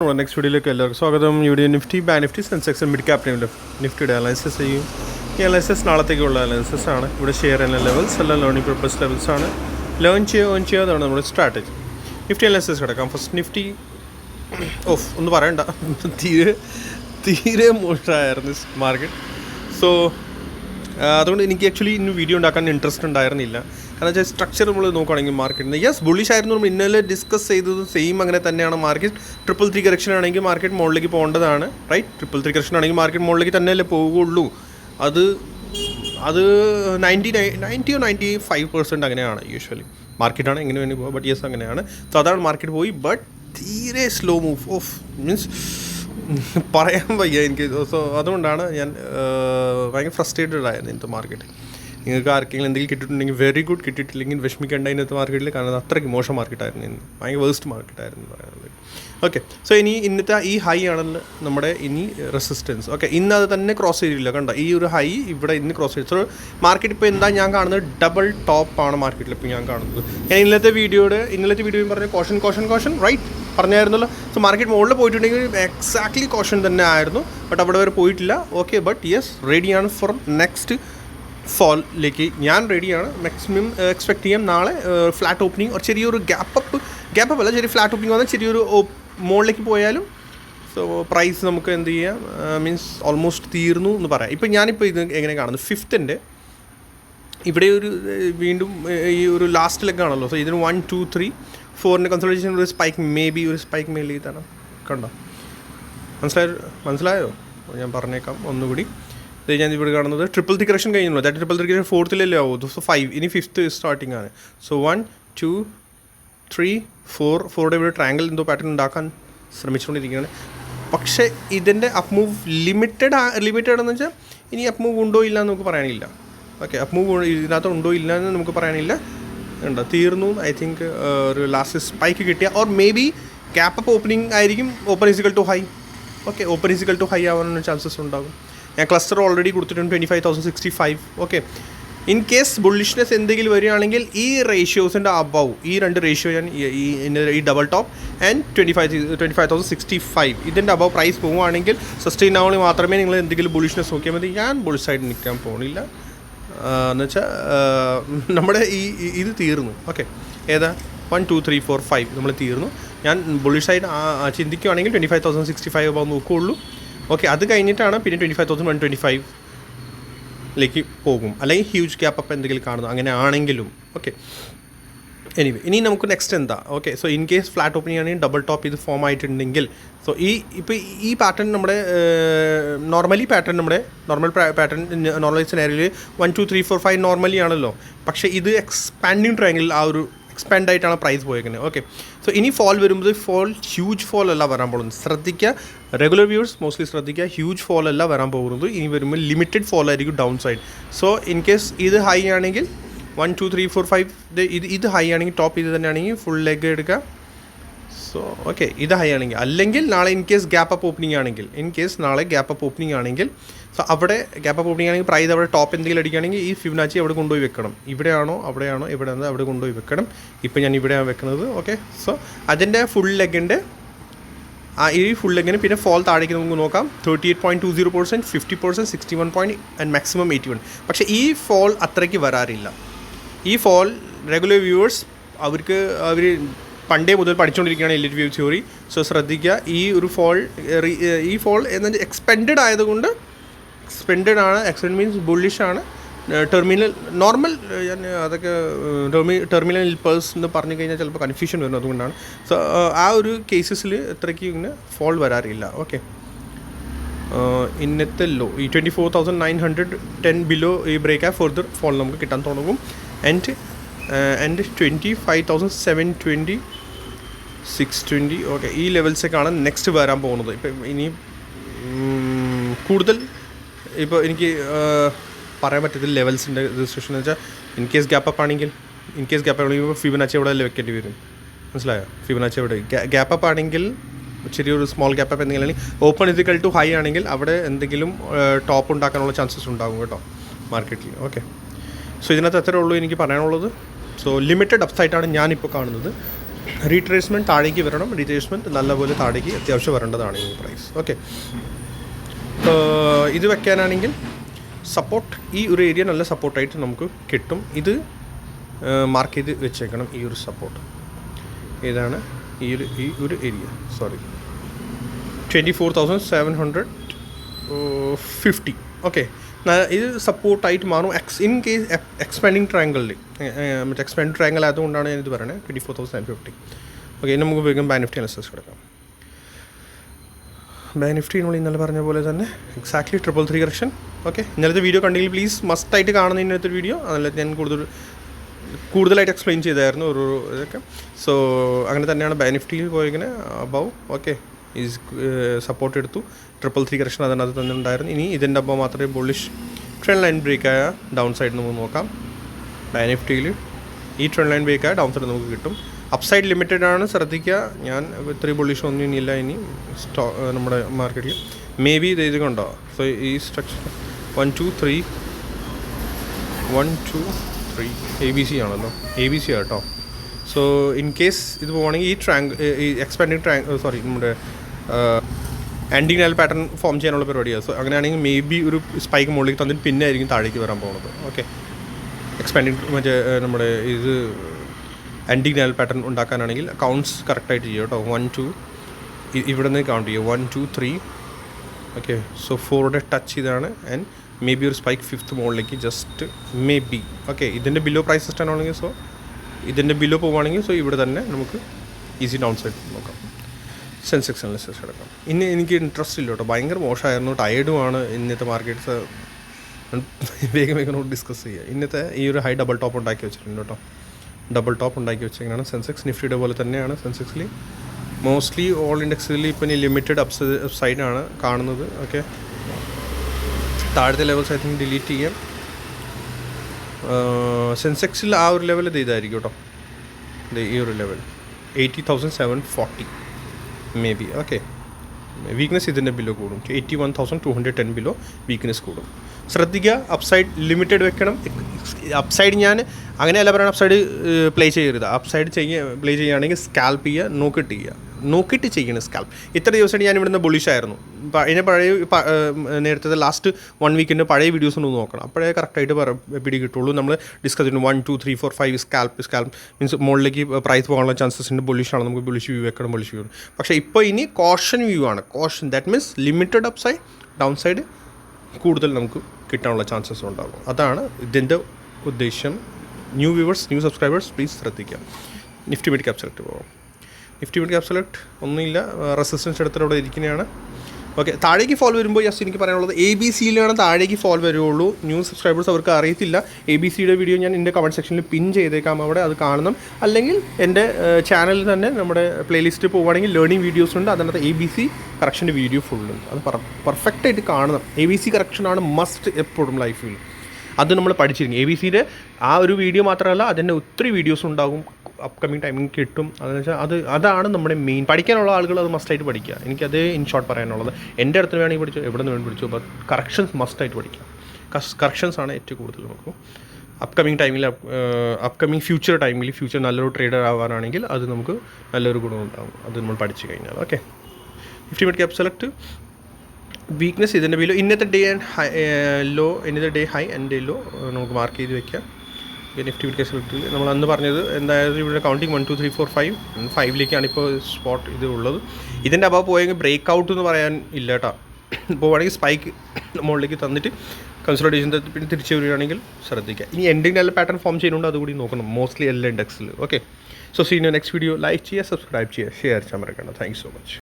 Next വീഡിയോയിലേക്ക് എല്ലാവർക്കും സ്വാഗതം. യു D Nifty Bank Nifty Sensex mid cap ടൈമിലും നിഫ്റ്റിയുടെ അനാലിസിസ് ചെയ്യും. ഈ അനാലിസിസ് നാളത്തേക്കുള്ള അനാലിസിസ് ആണ്. ഇവിടെ ഷെയർ ചെയ്യുന്ന ലെവൽസ് എല്ലാം ലേണിംഗ് പർപ്പസ് ലെവൽസ് ആണ്. ലേൺ ചെയ്യുക ഓൺ ചെയ്യുക അതാണ് നമ്മുടെ സ്ട്രാറ്റജി നിഫ്റ്റി അനാലിസിസ് കിടക്കാം. ഫസ്റ്റ് നിഫ്റ്റി ഓഫ് ഒന്ന് പറയണ്ട. തീരെ തീരെ മോശമായിരുന്നു മാർക്കറ്റ് സോ അതുകൊണ്ട് എനിക്ക് ആക്ച്വലി ഇന്ന് വീഡിയോ ഉണ്ടാക്കാൻ ഇൻട്രസ്റ്റ് ഉണ്ടായിരുന്നില്ല. കാരണം വെച്ചാൽ സ്ട്രക്ചർ നമ്മൾ നോക്കുകയാണെങ്കിൽ മാർക്കറ്റിന് യെസ് ബുള്ളിഷ് ആയിരുന്നു നമ്മൾ ഇന്നലെ ഡിസ്കസ് ചെയ്തത് സെയിം അങ്ങനെ തന്നെയാണ് മാർക്കറ്റ് ട്രിപ്പിൾ ത്രീ കറക്ഷൻ ആണെങ്കിൽ മാർക്കറ്റ് മുകളിലേക്ക് പോകേണ്ടതാണ് റൈറ്റ് ട്രിപ്പിൾ ത്രീ കറക്ഷൻ ആണെങ്കിൽ മാർക്കറ്റ് മുകളിലേക്ക് തന്നെയല്ലേ പോവുകയുള്ളൂ. അത് അത് ninety nine ninety five percent അങ്ങനെയാണ് യൂഷ്വലി മാർക്കറ്റാണ് എങ്ങനെ വേണ്ടി പോകുക ബട്ട് യെസ് അങ്ങനെയാണ്. സോ അതാണ് മാർക്കറ്റ് പോയി ബട്ട് തീരെ സ്ലോ മൂവ് ഓഫ് മീൻസ് പറയാൻ വയ്യ എനിക്ക്. സോ അതുകൊണ്ടാണ് ഞാൻ ഭയങ്കര ഫ്രസ്ട്രേറ്റഡ് ആയത് ഇന്നത്തെ മാർക്കറ്റ് നിങ്ങൾക്ക് ആർക്കെങ്കിലും എന്തെങ്കിലും കിട്ടിയിട്ടുണ്ടെങ്കിൽ വെരി ഗുഡ് കിട്ടിയിട്ടില്ലെങ്കിൽ വിഷമിക്കേണ്ട ഇന്നത്തെ മാർക്കറ്റിൽ കാരണം അത് അത്രയ്ക്ക് മോശം മാർക്കറ്റായിരുന്നു ഇന്ന്. ഭയങ്കര വേസ്റ്റ് മാർക്കറ്റായിരുന്നു പറയുന്നത് ഓക്കെ സോ ഇനി ഇന്നത്തെ ഈ ഹൈ ആണല്ലോ നമ്മുടെ ഇനി റെസിസ്റ്റൻസ് ഓക്കെ ഇന്ന് അത് തന്നെ ക്രോസ് ചെയ്തില്ല. കണ്ട? ഈ ഒരു ഹൈ ഇവിടെ ഇന്ന് ക്രോസ് ചെയ്തു. സോ മാർക്കറ്റ് ഇപ്പോൾ എന്താ ഞാൻ കാണുന്നത്? ഡബിൾ ടോപ്പ് ആണ് മാർക്കറ്റിൽ ഇപ്പോൾ ഞാൻ കാണുന്നത്. ഞാൻ ഇന്നത്തെ വീഡിയോയുടെ ഇന്നലത്തെ വീഡിയോയും പറഞ്ഞ കോഷൻ കോഷൻ കോഷൻ റൈറ്റ് പറഞ്ഞായിരുന്നല്ലോ. സോ മാർക്കറ്റ് മുകളിൽ പോയിട്ടുണ്ടെങ്കിൽ എക്സാക്ട്ലി കോഷൻ തന്നെ ആയിരുന്നു. ബട്ട് അവിടെ വരെ പോയിട്ടില്ല. ഓക്കെ ബട്ട് യെസ് റെഡിയാണ് ഫോർ നെക്സ്റ്റ് ഫോളിലേക്ക് ഞാൻ റെഡിയാണ് മാക്സിമം എക്സ്പെക്ട് ചെയ്യാം നാളെ ഫ്ലാറ്റ് ഓപ്പണിംഗ് ഒരു ചെറിയൊരു ഗ്യാപ്പ് അപ്പ് ഗ്യാപ്പ് അപ്പ് അല്ല ചെറിയ ഫ്ലാറ്റ് ഓപ്പണിംഗ് വന്നാൽ ചെറിയൊരു മുകളിലേക്ക് പോയാലും സോ പ്രൈസ് നമുക്ക് എന്ത് ചെയ്യാം? മീൻസ് ഓൾമോസ്റ്റ് തീർന്നു എന്ന് പറയാം. ഇപ്പം ഞാനിപ്പോൾ ഇത് എങ്ങനെ കാണുന്നു ഫിഫ്ത്തിന്റെ ഇവിടെ ഒരു വീണ്ടും ഈ ഒരു ലാസ്റ്റ് ലെഗ് ആണല്ലോ. സോ ഇതിന് വൺ ടു ത്രീ ഫോറിന്റെ കൺസൾട്ടേഷൻ ഒരു സ്പൈക്ക് മേ ബി ഒരു സ്പൈക്ക് മേലെ ചെയ്താണ് കണ്ടോ? മനസ്സിലായോ മനസ്സിലായോ? ഞാൻ പറഞ്ഞേക്കാം ഒന്നുകൂടി. ഞാൻ ഇവിടെ കാണുന്നത് triple three correction that triple three ഫോർത്തിലല്ലേ ആവും? സോ ഫൈവ് ഇനി ഫിഫ്ത്ത് സ്റ്റാർട്ടിംഗ് ആണ്. So one two three four ഫോറുടെ ഇവിടെ ട്രാങ്കിൾ എന്തോ പാറ്റേൺ ഉണ്ടാക്കാൻ ശ്രമിച്ചുകൊണ്ടിരിക്കുകയാണ്. പക്ഷേ ഇതിന്റെ അപ് മൂവ് ലിമിറ്റഡ് ലിമിറ്റഡ് എന്ന് വെച്ചാൽ ഇനി അപ് മൂവ് ഉണ്ടോ ഇല്ല എന്ന് നമുക്ക് പറയാനില്ല. ഓക്കെ അപ് മൂവ് ഇതിനകത്ത് ഉണ്ടോ ഇല്ല എന്ന് നമുക്ക് പറയാനില്ല. ഉണ്ടോ തീർന്നു. ഐ തിങ്ക് ഒരു ലാസ്റ്റ് സ്പൈക്ക് കിട്ടിയ or may be gap up opening ആയിരിക്കും open is equal to high okay open is equal to high ആവാനുള്ള ചാൻസസ് ഉണ്ടാകും. ഞാൻ ക്ലസ്റ്റർ ഓൾറെഡി കൊടുത്തിട്ടുണ്ട് twenty five thousand sixty five okay in case bullishness എന്തെങ്കിലും വരികയാണെങ്കിൽ ഈ റേഷ്യോസിന്റെ above ഈ രണ്ട് റേഷ്യോ ഞാൻ ഈ- double top and twenty five twenty five thousand sixty five ഇതിന്റെ അബവ് പ്രൈസ് പോവുകയാണെങ്കിൽ സസ്റ്റെയിൻ ആവണമെങ്കിൽ മാത്രമേ നിങ്ങൾ എന്തെങ്കിലും ബുള്ളിഷ്നെസ് നോക്കിയാൽ മതി. ഞാൻ ബുൾസൈഡ് നിൽക്കാൻ പോകണില്ല എന്ന് വെച്ചാൽ നമ്മുടെ ഈ ഇത് തീർന്നു. ഓക്കെ ഏതാ? One two three four five നമ്മൾ തീർന്നു. ഞാൻ ബുള്ളിഷായിട്ട് ചിന്തിക്കുകയാണെങ്കിൽ twenty five thousand sixty five above നോക്കുകയുള്ളൂ okay അത് കഴിഞ്ഞിട്ടാണ് പിന്നെ twenty five thousand one twenty five ലേക്ക് പോകും. അല്ലെങ്കിൽ ഹ്യൂജ് ഗ്യാപ്പ് അപ്പം എന്തെങ്കിലും കാണുന്നു. അങ്ങനെ ആണെങ്കിലും. ഓക്കെ എനിവേ ഇനി നമുക്ക് നെക്സ്റ്റ് എന്താ? Okay so in case flat opening ആണെങ്കിൽ ഡബിൾ ടോപ്പ് ഇത് ഫോം ആയിട്ടുണ്ടെങ്കിൽ സോ ഈ ഇപ്പോൾ ഈ പാറ്റേൺ നമ്മുടെ നോർമലി പാറ്റേൺ നമ്മുടെ normal pattern normal സിനാരിയിൽ one two three four five normally ആണല്ലോ. പക്ഷേ ഇത് എക്സ്പാൻഡിങ് ട്രയാങ്കിൾ ആ ഒരു എക്സ്പാൻഡ് ആയിട്ടാണ് പ്രൈസ് പോയേക്കുന്നത്. ഓക്കെ സോ ഇനി ഫോൾ വരുമ്പോൾ ഫോൾ ഹ്യൂജ് ഫോൾ അല്ല വരാൻ പോകുന്നത്. ശ്രദ്ധിക്കുക റെഗുലർ വ്യൂവേഴ്സ് മോസ്റ്റ്ലി ശ്രദ്ധിക്കുക ഹ്യൂജ് ഫോൾ അല്ല വരാൻ പോകുന്നത്. ഇനി വരുമ്പോൾ ലിമിറ്റഡ് ഫോൾ ആയിരിക്കും down side so in case ഇത് ഹൈ ആണെങ്കിൽ one two three four five ഇത് ഇത് ഹൈ ആണെങ്കിൽ ടോപ്പ് ഇത് തന്നെയാണെങ്കിൽ ഫുൾ ലെഗ് എടുക്കുക. സോ ഓക്കെ ഇത് ഹൈ ആണെങ്കിൽ അല്ലെങ്കിൽ നാളെ in case gap up opening ആണെങ്കിൽ ഇൻ കേസ് നാളെ ഗ്യാപ്പ് അപ്പ് ഓപ്പണിംഗ് ആണെങ്കിൽ സോ അവിടെ ഗ്യാപ്പ് അപ്പ് ഓപ്പണിംഗ് ആണെങ്കിൽ പ്രൈസ് അവിടെ ടോപ്പ് എന്തെങ്കിലും അടിക്കുകയാണെങ്കിൽ ഈ ഫിബനാച്ചി അവിടെ കൊണ്ടുപോയി വെക്കണം. ഇവിടെയാണോ അവിടെയാണോ ഇവിടെ നിന്ന് അവിടെ കൊണ്ടുപോയി വെക്കണം. ഇപ്പം ഞാൻ ഇവിടെയാണ് വെക്കുന്നത് ഓക്കെ സോ അതിന്റെ ഫുൾ ലെഗിന്റെ ആ ഈ ഫുൾ ലെഗിന് പിന്നെ ഫോൾ താഴേക്ക് നമുക്ക് നോക്കാം. Thirty eight point two zero percent fifty percent sixty one point and maximum eighty one പക്ഷേ ഈ ഫോൾ അത്രയ്ക്ക് വരാറില്ല. ഈ ഫോൾ റെഗുലർ വ്യൂവേഴ്സ് അവർക്ക് അവർ പണ്ടേ മുതൽ പഠിച്ചുകൊണ്ടിരിക്കുകയാണ് എലിറ്റ് വ്യൂ തിയോറി സോ ശ്രദ്ധിക്കുക. ഈ ഒരു ഫോൾ ഈ ഫോൾ എന്ന് എക്സ്പെൻഡഡ് ആയതുകൊണ്ട് എക്സ്പെൻഡഡ് ആണ്. എക്സ്പെൻഡ് മീൻസ് ബുള്ളിഷ് ആണ്. ടെർമിനൽ നോർമൽ ഞാൻ അതൊക്കെ ടെർമി ടെർമിനൽ ഇൽപ്പേഴ്സ് എന്ന് പറഞ്ഞു കഴിഞ്ഞാൽ ചിലപ്പോൾ കൺഫ്യൂഷൻ വരുന്നത് അതുകൊണ്ടാണ്. സോ ആ ഒരു കേസസിൽ ഇത്രയ്ക്ക് ഇങ്ങനെ ഫോൾ വരാറില്ല. ഓക്കെ ഇന്നത്തെ ലോ ഈ twenty four thousand nine hundred ten below ഈ ബ്രേക്ക് ആ ഫർദർ ഫോൾ നമുക്ക് കിട്ടാൻ തുടങ്ങും. And and twenty five thousand seven twenty six twenty okay ഈ ലെവൽസൊക്കെയാണ് നെക്സ്റ്റ് വരാൻ പോകുന്നത്. ഇപ്പം ഇനി കൂടുതൽ ഇപ്പോൾ എനിക്ക് പറയാൻ പറ്റത്തില്ല ലെവൽസിന്റെ രജിസ്ട്രേഷൻ എന്ന് വെച്ചാൽ ഇൻ കേസ് ഗ്യാപ്പ് അപ്പ് ആണെങ്കിൽ ഇൻ കേസ് ഗ്യാപ്പ് ആണെങ്കിൽ ഫിബനാച്ചി അവിടെ അല്ലേ വെക്കേണ്ടി വരും? മനസ്സിലായോ? ഫിബനാച്ചി അവിടെ ഗ്യാപ്പ് അപ്പ് ആണെങ്കിൽ ചെറിയൊരു സ്മോൾ ഗ്യാപ്പ് അപ്പ് എന്തെങ്കിലും open is equal to high ആണെങ്കിൽ അവിടെ എന്തെങ്കിലും ടോപ്പ് ഉണ്ടാക്കാനുള്ള ചാൻസസ് ഉണ്ടാകും കേട്ടോ മാർക്കറ്റിൽ ഓക്കെ സോ ഇതിനകത്ത് അത്രേ ഉള്ളൂ എനിക്ക് പറയാനുള്ളത്. സോ ലിമിറ്റഡ് അപ്സൈറ്റാണ് ഞാനിപ്പോൾ കാണുന്നത്. റീട്രേസ്മെന്റ് താഴേക്ക് വരണം റീട്രേസ്മെന്റ് നല്ലപോലെ താഴേക്ക് അത്യാവശ്യം വരേണ്ടതാണ് ഈ പ്രൈസ് ഓക്കെ ഇത് വെക്കാനാണെങ്കിൽ സപ്പോർട്ട് ഈ ഒരു ഏരിയ നല്ല സപ്പോർട്ടായിട്ട് നമുക്ക് കിട്ടും. ഇത് മാർക്ക് ചെയ്ത് വെച്ചേക്കണം ഈ ഒരു സപ്പോർട്ട് ഏതാണ് ഈ ഒരു ഈ ഒരു area sorry twenty four thousand seven hundred fifty okay ഇത് സപ്പോർട്ടായിട്ട് മാറും. എക്സ് ഇൻ കേസ് എക്സ്പാൻഡിങ് ട്രയാങ്കിളിൽ മറ്റേ എക്സ്പാൻഡിങ് ട്രയാങ്കിൾ ആയതുകൊണ്ടാണ് ഞാനിത് പറയുന്നത് twenty four thousand and fifty okay ഇനി നമുക്ക് വേഗം ബാനിഫ്റ്റി അനസസ് കിടക്കാം. ബാനിഫ്റ്റി നമ്മൾ ഇന്നലെ പറഞ്ഞ പോലെ തന്നെ exactly triple three correction okay ഇന്നലത്തെ വീഡിയോ കണ്ടെങ്കിൽ പ്ലീസ് മസ്റ്റായിട്ട് കാണുന്ന ഇന്നത്തെ വീഡിയോ അതല്ല ഞാൻ കൂടുതൽ കൂടുതലായിട്ട് എക്സ്പ്ലെയിൻ ചെയ്തായിരുന്നു ഒരു ഇതൊക്കെ. സോ അങ്ങനെ തന്നെയാണ് ബാനിഫ്റ്റിയിൽ പോയിങ്ങനെ അബവ് ഓക്കെ സപ്പോർട്ട് എടുത്തു. ട്രിപ്പിൾ ത്രീ കറക്ഷൻ അതിനകത്ത് തന്നെ ഉണ്ടായിരുന്നു. ഇനി ഇതിന്റെ ഒപ്പം മാത്രമേ ബുള്ളിഷ് ട്രെൻഡ് ലൈൻ ബ്രേക്ക് ആയ ഡൗൺ സൈഡിൽ നമുക്ക് നോക്കാം. ബെനിഫിറ്റിയിൽ ഈ ട്രെൻഡ് ലൈൻ ബ്രേക്ക് ആയ ഡൗൺ സൈഡ് നമുക്ക് കിട്ടും. അപ്സൈഡ് ലിമിറ്റഡ് ആണ്. ശ്രദ്ധിക്കുക ഞാൻ ഇത്രയും ബുള്ളിഷ് ഒന്നും ഇനിയില്ല. ഇനി സ്റ്റോ നമ്മുടെ മാർക്കറ്റിൽ മേ ബി ഇത് ഇത് കണ്ടോ സോ ഈ structure one two three one two three A B C ആണല്ലോ. എ ബി സി ആട്ടോ സോ ഇൻ കേസ് ഇത് പോകണമെങ്കിൽ ഈ ട്രാങ്ക് ഈ എക്സ്പാൻഡിങ് ട്രാങ്ക് സോറി നമ്മുടെ ആന്റിങ് നൽ പാറ്റേൺ ഫോം ചെയ്യാനുള്ള പരിപാടിയാണ് സോ അങ്ങനെയാണെങ്കിൽ മേ ബി ഒരു സ്പൈക്ക് മുകളിലേക്ക് തന്നിട്ട് പിന്നെ ആയിരിക്കും താഴേക്ക് വരാൻ പോകുന്നത് ഓക്കെ എക്സ്പാൻഡിങ് മറ്റേ നമ്മുടെ ഇത് ആന്റിങ് നൽ പാറ്റേൺ ഉണ്ടാക്കാനാണെങ്കിൽ കൗണ്ട്സ് കറക്റ്റായിട്ട് ചെയ്യുക കേട്ടോ. വൺ ടു ഇവിടെ നിന്ന് കൗണ്ട് ചെയ്യുക. One two three okay so ഫോറുടെ touch ചെയ്താണ് ആൻഡ് മേ ബി ഒരു സ്പൈക്ക് ഫിഫ്ത്ത് മുകളിലേക്ക് ജസ്റ്റ് മേ ബി ഓക്കെ ഇതിന്റെ ബിലോ പ്രൈസ് സിസ്റ്റം ആണെങ്കിൽ സോ ഇതിന്റെ ബിലോ പോവുകയാണെങ്കിൽ സോ ഇവിടെ തന്നെ നമുക്ക് ഈസി ഡൗൺ സൈഡ് നോക്കാം. സെൻസെക്സ് അനലിസിസ് എടുക്കാം. ഇനി എനിക്ക് ഇൻട്രസ്റ്റ് ഇല്ല കേട്ടോ. ഭയങ്കര മോശമായിരുന്നു. ടയേർഡുമാണ് ഇന്നത്തെ മാർക്കറ്റ്സ് വേഗം വേഗം ഡിസ്കസ് ചെയ്യുക ഇന്നത്തെ ഈ ഒരു ഹൈ ഡബിൾ ടോപ്പ് ഉണ്ടാക്കി വെച്ചിട്ടുണ്ട് കേട്ടോ. ഡബിൾ ടോപ്പ് ഉണ്ടാക്കി വെച്ചിരിക്കുന്നതാണ് സെൻസെക്സ് നിഫ്റ്റിയുടെ പോലെ തന്നെയാണ് സെൻസെക്സിൽ മോസ്റ്റ്ലി ഓൾ ഇൻഡെക്സിൽ ഇപ്പം ലിമിറ്റഡ് അപ്സ് സൈഡാണ് കാണുന്നത്. ഓക്കെ താഴത്തെ ലെവൽസ് ഐ തിങ്ക് ഡിലീറ്റ് ചെയ്യാം. സെൻസെക്സിൽ ആ ഒരു ലെവൽ ഇത് ഇതായിരിക്കും കേട്ടോ. ഈ ഒരു level eighty thousand seven forty may be okay weakness ഇതിന്റെ ബില്ലോ കൂടും. Eighty one thousand two hundred ten below weakness കൂടും. ശ്രദ്ധിക്കുക അപ്സൈഡ് ലിമിറ്റഡ് വെക്കണം. അപ്സൈഡ് ഞാൻ അങ്ങനെയല്ല പറയണം അപ്സൈഡ് പ്ലേ ചെയ്യരുത്. അപ്സൈഡ് ചെയ്യുക പ്ലേ ചെയ്യുകയാണെങ്കിൽ സ്കാൽപ്പ് ചെയ്യുക നോക്കിട്ട് ചെയ്യുക. നോക്കിയിട്ട് ചെയ്യണം സ്കാൽപ്പ് ഇത്ര ദിവസമായിട്ട് ഞാൻ ഇവിടുന്ന് ബുളിഷായിരുന്നു അതിന് പഴയ നേരത്തെ ലാസ്റ്റ് വൺ വീക്കിന്റെ പഴയ വീഡിയോസ് ഒന്ന് നോക്കണം. അപ്പോഴേ കറക്റ്റായിട്ട് പറ പിടി കിട്ടുള്ളൂ നമ്മൾ ഡിസ്കസ് ചെയ്യുന്നു one two three four five scalp scalp means മുകളിലേക്ക് പ്രൈസ് പോകാനുള്ള ചാൻസസ് ഉണ്ട്. ബുളിഷാണ് നമുക്ക് ബുളിഷ് വ്യൂ വെക്കണം ബുളിഷ് വ്യൂ പക്ഷേ ഇപ്പോൾ ഇനി കോഷൻ വ്യൂ ആണ്. Caution that means limited up side down side കൂടുതൽ നമുക്ക് കിട്ടാനുള്ള ചാൻസസ് ഉണ്ടാകും. അതാണ് ഇതിന്റെ ഉദ്ദേശം. New viewers new subscribers please ശ്രദ്ധിക്കുക. നിഫ്റ്റി മെഡിക്കൽ സെലക്ട് പോകാം. നിഫ്റ്റി മിഡ് ക്യാപ് സെലക്ട് ഒന്നുമില്ല റെസിസ്റ്റൻസ് എടുത്തിട്ട് ഇരിക്കുന്നതാണ്. ഓക്കെ താഴേക്ക് ഫോൾ വരുമ്പോൾ യെസ് എനിക്ക് പറയാനുള്ളത് എ ബി സിയിലാണ് താഴേക്ക് ഫോൾ വരുള്ളൂ. ന്യൂ സബ്സ്ക്രൈബേഴ്സ് അവർക്ക് അറിയത്തില്ല. എ ബി സിയുടെ വീഡിയോ ഞാൻ എന്റെ കമന്റ് സെക്ഷനിൽ പിൻ ചെയ്തേക്കാം അവിടെ അത് കാണണം. അല്ലെങ്കിൽ എന്റെ ചാനലിൽ തന്നെ നമ്മുടെ പ്ലേലിസ്റ്റ് പോവുകയാണെങ്കിൽ ലേണിംഗ് വീഡിയോസ് ഉണ്ട്. അതിനകത്ത് എ ബി സി കറക്ഷന്റെ വീഡിയോ ഉണ്ട്. അത് പെർഫെക്റ്റ് ആയിട്ട് കാണണം. എ ബി സി കറക്ഷനാണ് മസ്റ്റ് എപ്പോഴും ലൈഫിൽ അത് നമ്മൾ പഠിച്ചിരിക്കും. എ ബി സിയുടെ ആ ഒരു വീഡിയോ മാത്രമല്ല അതിന്റെ ഒത്തിരി വീഡിയോസ് ഉണ്ടാകും. അപ്കമിങ് ടൈമിങ് കിട്ടും. അതെന്ന് വെച്ചാൽ അത് അതാണ് നമ്മുടെ മെയിൻ പഠിക്കാനുള്ള ആളുകൾ അത് മസ്റ്റായിട്ട് പഠിക്കുക. എനിക്കത് ഇൻ ഷോർട്ട് പറയാനുള്ളത്. എന്റെ അടുത്ത് വേണമെങ്കിൽ പഠിച്ചു എവിടെ നിന്ന് വേണമെങ്കിൽ പഠിച്ചു ബട്ട് കറക്ഷൻസ് മസ്റ്റായിട്ട് പഠിക്കുക. കറക്ഷൻസ് ആണ് ഏറ്റവും കൂടുതൽ നമുക്ക് അപ്കമിങ് ടൈമിൽ അപ്കമിങ് ഫ്യൂച്ചർ ടൈമിൽ ഫ്യൂച്ചർ നല്ലൊരു ട്രേഡർ ആവാനാണെങ്കിൽ അത് നമുക്ക് നല്ലൊരു ഗുണമുണ്ടാകും അത് നമ്മൾ പഠിച്ചു കഴിഞ്ഞാൽ. Okay fifty minute cap select weakness ഇതിന്റെ ബിലോ ഇന്നത്തെ ഡേ ആൻഡ് ഹൈ ലോ ഇന്നത്തെ day high and day low നമുക്ക് മാർക്ക് ചെയ്ത് വെക്കാം. നിഫ്റ്റി വിറ്റ് സെലക്ടിൽ നമ്മൾ അന്ന് പറഞ്ഞത് എന്തായാലും ഇവിടെ counting one two three four five ഫൈവിലേക്കാണ് ഇപ്പോൾ സ്പോട്ട് ഇത് ഉള്ളത്. ഇതിന്റെ അഭാവം പോയെങ്കിൽ ബ്രേക്ക് ഔട്ട് എന്ന് പറയാൻ ഇല്ല കേട്ടോ. ഇപ്പോൾ വേണമെങ്കിൽ സ്പൈക്ക് മുകളിലേക്ക് തന്നിട്ട് കൺസൾട്ടേഷൻ പിന്നെ തിരിച്ചു വരികയാണെങ്കിൽ ശ്രദ്ധിക്കുക. ഇനി എൻഡിങ് നല്ല പാറ്റേൺ ഫോം ചെയ്യുന്നുണ്ട് അതുകൂടി നോക്കണം. മോസ്റ്റ്ലി എല്ലാ ഇൻഡെക്സിൽ okay so senior next video like ചെയ്യുക സബ്സ്ക്രൈബ് ചെയ്യുക ഷെയർ ചെയ്യാൻ മറക്കണം താങ്ക് സോ മച്ച്